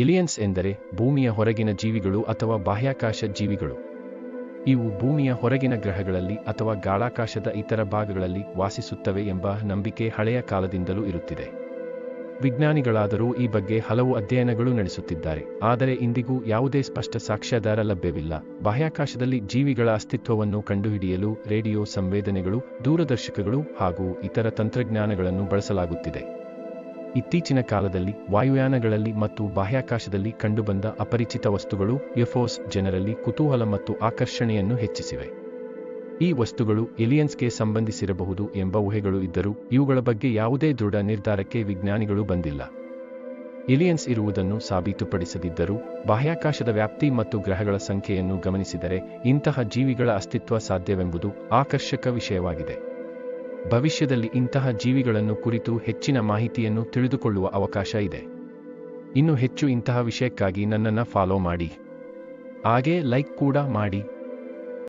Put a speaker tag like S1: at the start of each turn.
S1: ಇಲಿಯನ್ಸ್ ಎಂದರೆ ಭೂಮಿಯ ಹೊರಗಿನ ಜೀವಿಗಳು ಅಥವಾ ಬಾಹ್ಯಾಕಾಶ ಜೀವಿಗಳು. ಇವು ಭೂಮಿಯ ಹೊರಗಿನ ಗ್ರಹಗಳಲ್ಲಿ ಅಥವಾ ಗಾಳಾಕಾಶದ ಇತರ ಭಾಗಗಳಲ್ಲಿ ವಾಸಿಸುತ್ತವೆ ಎಂಬ ನಂಬಿಕೆ ಹಳೆಯ ಕಾಲದಿಂದಲೂ ಇರುತ್ತಿದೆ. ವಿಜ್ಞಾನಿಗಳಾದರೂ ಈ ಬಗ್ಗೆ ಹಲವು ಅಧ್ಯಯನಗಳು ನಡೆಸುತ್ತಿದ್ದಾರೆ. ಆದರೆ ಇಂದಿಗೂ ಯಾವುದೇ ಸ್ಪಷ್ಟ ಸಾಕ್ಷ್ಯಾಧಾರ ಲಭ್ಯವಿಲ್ಲ. ಬಾಹ್ಯಾಕಾಶದಲ್ಲಿ ಜೀವಿಗಳ ಅಸ್ತಿತ್ವವನ್ನು ಕಂಡುಹಿಡಿಯಲು ರೇಡಿಯೋ ಸಂವೇದನೆಗಳು, ದೂರದರ್ಶಕಗಳು ಹಾಗೂ ಇತರ ತಂತ್ರಜ್ಞಾನಗಳನ್ನು ಬಳಸಲಾಗುತ್ತಿದೆ. ಇತ್ತೀಚಿನ ಕಾಲದಲ್ಲಿ ವಾಯುಯಾನಗಳಲ್ಲಿ ಮತ್ತು ಬಾಹ್ಯಾಕಾಶದಲ್ಲಿ ಕಂಡುಬಂದ ಅಪರಿಚಿತ ವಸ್ತುಗಳು ಎಫೋಸ್ ಜನರಲ್ಲಿ ಕುತೂಹಲ ಮತ್ತು ಆಕರ್ಷಣೆಯನ್ನು ಹೆಚ್ಚಿಸಿವೆ. ಈ ವಸ್ತುಗಳು ಎಲಿಯನ್ಸ್ಗೆ ಸಂಬಂಧಿಸಿರಬಹುದು ಎಂಬ ಊಹೆಗಳು ಇದ್ದರೂ, ಇವುಗಳ ಬಗ್ಗೆ ಯಾವುದೇ ದೃಢ ನಿರ್ಧಾರಕ್ಕೆ ವಿಜ್ಞಾನಿಗಳು ಬಂದಿಲ್ಲ. ಎಲಿಯನ್ಸ್ ಇರುವುದನ್ನು ಸಾಬೀತುಪಡಿಸದಿದ್ದರೂ, ಬಾಹ್ಯಾಕಾಶದ ವ್ಯಾಪ್ತಿ ಮತ್ತು ಗ್ರಹಗಳ ಸಂಖ್ಯೆಯನ್ನು ಗಮನಿಸಿದರೆ ಇಂತಹ ಜೀವಿಗಳ ಅಸ್ತಿತ್ವ ಸಾಧ್ಯವೆಂಬುದು ಆಕರ್ಷಕ ವಿಷಯವಾಗಿದೆ. ಭವಿಷ್ಯದಲ್ಲಿ ಇಂತಹ ಜೀವಿಗಳನ್ನು ಕುರಿತು ಹೆಚ್ಚಿನ ಮಾಹಿತಿಯನ್ನು ತಿಳಿದುಕೊಳ್ಳುವ ಅವಕಾಶ ಇದೆ. ಇನ್ನು ಹೆಚ್ಚು ಇಂತಹ ವಿಷಯಕ್ಕಾಗಿ ನನ್ನನ್ನು ಫಾಲೋ ಮಾಡಿ. ಹಾಗೇ ಲೈಕ್ ಕೂಡ ಮಾಡಿ.